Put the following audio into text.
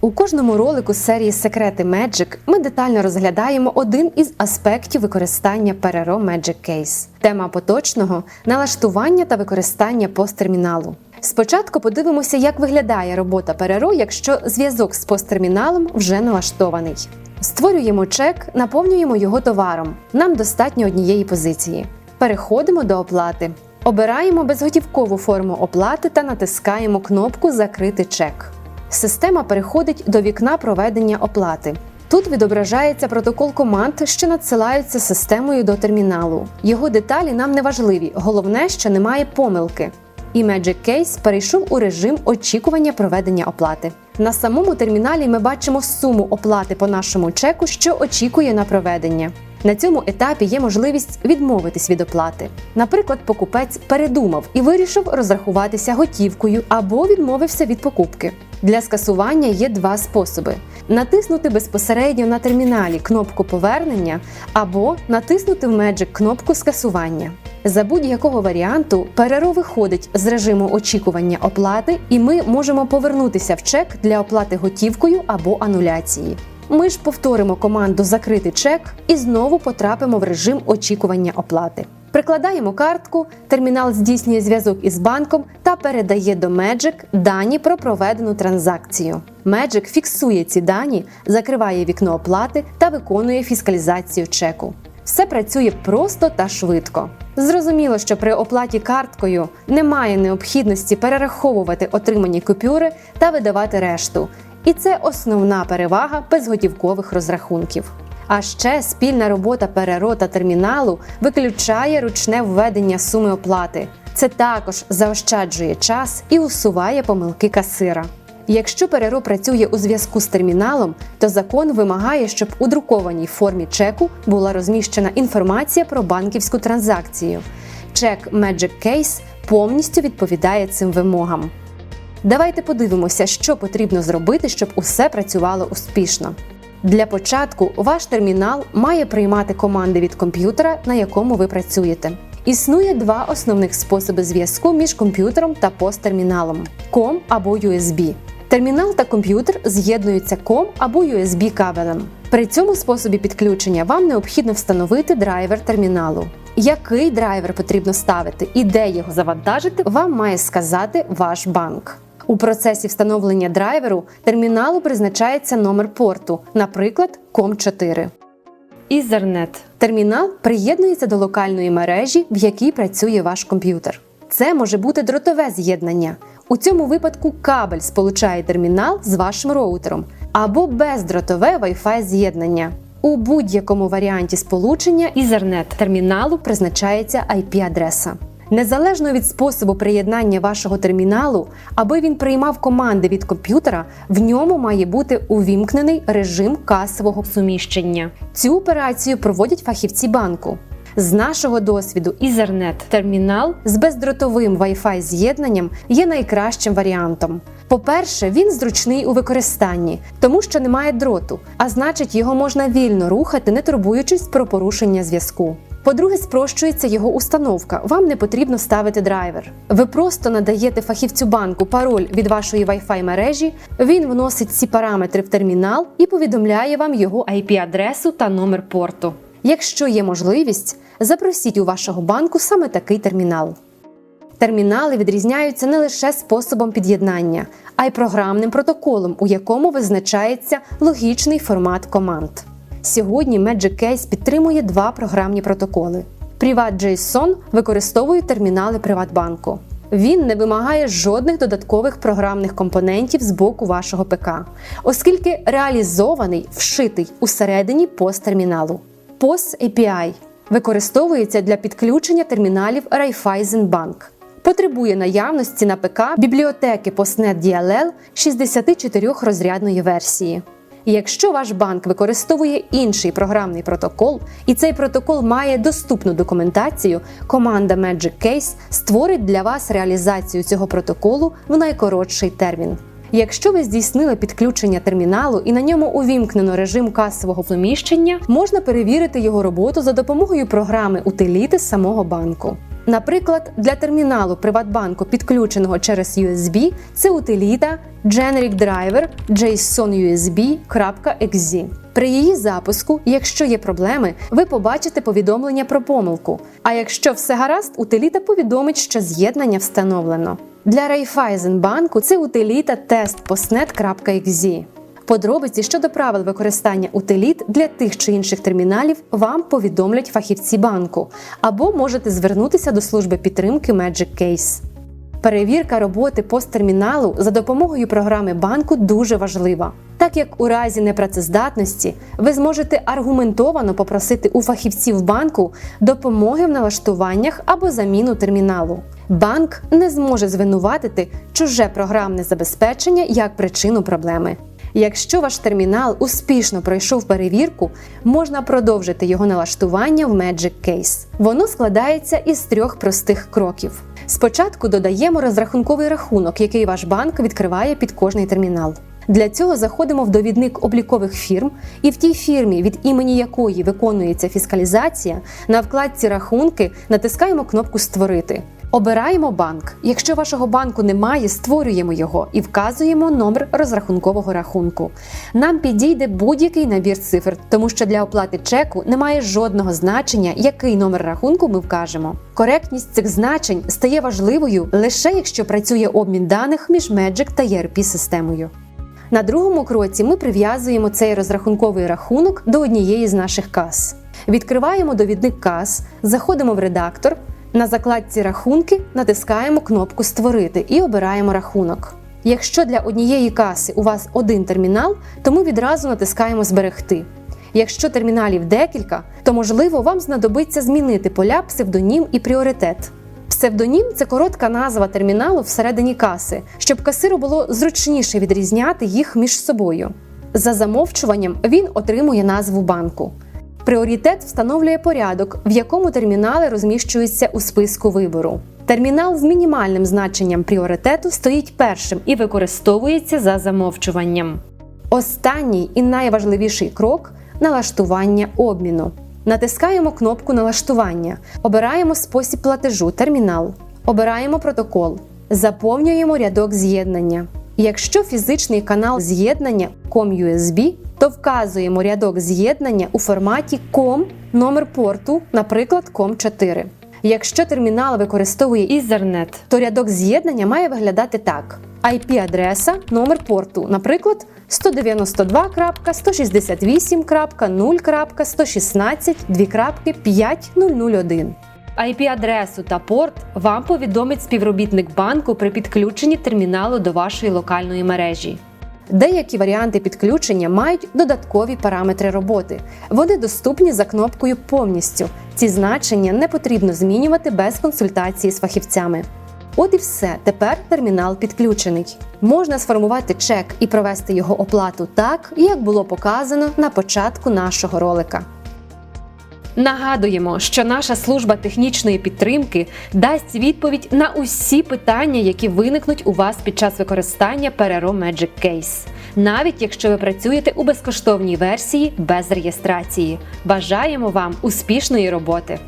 У кожному ролику серії Секрети Magic ми детально розглядаємо один із аспектів використання Переро Magic Case. Тема поточного налаштування та використання посттерміналу. Спочатку подивимося, як виглядає робота Переро, якщо зв'язок з посттерміналом вже налаштований. Створюємо чек, наповнюємо його товаром. Нам достатньо однієї позиції. Переходимо до оплати. Обираємо безготівкову форму оплати та натискаємо кнопку Закрити чек. Система переходить до вікна проведення оплати. Тут відображається протокол команд, що надсилаються системою до терміналу. Його деталі нам не важливі, головне, що немає помилки. І Magic Case перейшов у режим очікування проведення оплати. На самому терміналі ми бачимо суму оплати по нашому чеку, що очікує на проведення. На цьому етапі є можливість відмовитись від оплати. Наприклад, покупець передумав і вирішив розрахуватися готівкою або відмовився від покупки. Для скасування є два способи: натиснути безпосередньо на терміналі кнопку повернення або натиснути в Magic кнопку скасування. За будь-якого варіанту переро виходить з режиму очікування оплати, і ми можемо повернутися в чек для оплати готівкою або ануляції. Ми ж повторимо команду Закрити чек і знову потрапимо в режим очікування оплати. Прикладаємо картку, термінал здійснює зв'язок із банком та передає до Magic дані про проведену транзакцію. Magic фіксує ці дані, закриває вікно оплати та виконує фіскалізацію чеку. Все працює просто та швидко. Зрозуміло, що при оплаті карткою немає необхідності перераховувати отримані купюри та видавати решту. І це основна перевага безготівкових розрахунків. А ще спільна робота переро та терміналу виключає ручне введення суми оплати. Це також заощаджує час і усуває помилки касира. Якщо переро працює у зв'язку з терміналом, то закон вимагає, щоб у друкованій формі чеку була розміщена інформація про банківську транзакцію. Чек Magic Case повністю відповідає цим вимогам. Давайте подивимося, що потрібно зробити, щоб усе працювало успішно. Для початку ваш термінал має приймати команди від комп'ютера, на якому ви працюєте. Існує два основних способи зв'язку між комп'ютером та посттерміналом COM або USB. Термінал та комп'ютер з'єднуються COM або USB кабелем. При цьому способі підключення вам необхідно встановити драйвер терміналу. Який драйвер потрібно ставити і де його завантажити, вам має сказати ваш банк. У процесі встановлення драйверу терміналу призначається номер порту, наприклад, COM4. Ethernet. Термінал приєднується до локальної мережі, в якій працює ваш комп'ютер. Це може бути дротове з'єднання. У цьому випадку кабель сполучає термінал з вашим роутером або бездротове Wi-Fi з'єднання. У будь-якому варіанті сполучення Ethernet терміналу призначається IP-адреса. Незалежно від способу приєднання вашого терміналу, аби він приймав команди від комп'ютера, в ньому має бути увімкнений режим касового суміщення. Цю операцію проводять фахівці банку. З нашого досвіду Ethernet термінал з бездротовим Wi-Fi з'єднанням є найкращим варіантом. По-перше, він зручний у використанні, тому що немає дроту, а значить, його можна вільно рухати, не турбуючись про порушення зв'язку. По-друге, спрощується його установка. Вам не потрібно ставити драйвер. Ви просто надаєте фахівцю банку пароль від вашої Wi-Fi мережі. Він вносить ці параметри в термінал і повідомляє вам його IP-адресу та номер порту. Якщо є можливість, запросіть у вашого банку саме такий термінал. Термінали відрізняються не лише способом під'єднання, а й програмним протоколом, у якому визначається логічний формат команд. Сьогодні Magic Case підтримує два програмні протоколи. PrivatJSON використовує термінали Приватбанку. Він не вимагає жодних додаткових програмних компонентів з боку вашого ПК, оскільки реалізований вшитий усередині посттерміналу. POS API використовується для підключення терміналів Raiffeisenbank. Потребує наявності на ПК бібліотеки PostNet DLL 64-розрядної версії. Якщо ваш банк використовує інший програмний протокол, і цей протокол має доступну документацію, команда Magic Case створить для вас реалізацію цього протоколу в найкоротший термін. Якщо ви здійснили підключення терміналу і на ньому увімкнено режим касового поміщення, можна перевірити його роботу за допомогою програми утиліти самого банку. Наприклад, для терміналу Приватбанку, підключеного через USB, це утиліта Generic Driver JSON-USB.exe. При її запуску, якщо є проблеми, ви побачите повідомлення про помилку. А якщо все гаразд, утиліта повідомить, що з'єднання встановлено. Для Raiffeisenbanku це утиліта testpostnet.exe. Подробиці щодо правил використання утиліт для тих чи інших терміналів вам повідомлять фахівці банку, або можете звернутися до служби підтримки Magic Case. Перевірка роботи посттерміналу за допомогою програми банку дуже важлива, так як у разі непрацездатності ви зможете аргументовано попросити у фахівців банку допомоги в налаштуваннях або заміну терміналу. Банк не зможе звинуватити чуже програмне забезпечення як причину проблеми. Якщо ваш термінал успішно пройшов перевірку, можна продовжити його налаштування в Magic Case. Воно складається із трьох простих кроків. Спочатку додаємо розрахунковий рахунок, який ваш банк відкриває під кожний термінал. Для цього заходимо в довідник облікових фірм, і в тій фірмі, від імені якої виконується фіскалізація, на вкладці Рахунки натискаємо кнопку Створити. Обираємо банк. Якщо вашого банку немає, створюємо його і вказуємо номер розрахункового рахунку. Нам підійде будь-який набір цифр, тому що для оплати чеку немає жодного значення, який номер рахунку ми вкажемо. Коректність цих значень стає важливою лише якщо працює обмін даних між Magic та ERP системою. На другому кроці ми прив'язуємо цей розрахунковий рахунок до однієї з наших кас. Відкриваємо довідник кас, заходимо в редактор. На закладці рахунки натискаємо кнопку Створити і обираємо рахунок. Якщо для однієї каси у вас один термінал, то ми відразу натискаємо Зберегти. Якщо терміналів декілька, то можливо вам знадобиться змінити поля псевдонім і пріоритет. Псевдонім це коротка назва терміналу всередині каси, щоб касиру було зручніше відрізняти їх між собою. За замовчуванням він отримує назву банку. Пріоритет встановлює порядок, в якому термінали розміщуються у списку вибору. Термінал з мінімальним значенням пріоритету стоїть першим і використовується за замовчуванням. Останній і найважливіший крок налаштування обміну. Натискаємо кнопку налаштування, обираємо спосіб платежу термінал, обираємо протокол, заповнюємо рядок з'єднання. Якщо фізичний канал з'єднання COM-USB, то вказуємо рядок з'єднання у форматі COM номер порту, наприклад, COM4. Якщо термінал використовує Ethernet, то рядок з'єднання має виглядати так: IP-адреса, номер порту, наприклад, 192.168.0.116.2.5001. IP-адресу та порт вам повідомить співробітник банку при підключенні терміналу до вашої локальної мережі. Деякі варіанти підключення мають додаткові параметри роботи. Вони доступні за кнопкою повністю. Ці значення не потрібно змінювати без консультації з фахівцями. От і все. Тепер термінал підключений. Можна сформувати чек і провести його оплату так, як було показано на початку нашого ролика. Нагадуємо, що наша служба технічної підтримки дасть відповідь на усі питання, які виникнуть у вас під час використання Perero Magic Case, навіть якщо ви працюєте у безкоштовній версії без реєстрації. Бажаємо вам успішної роботи!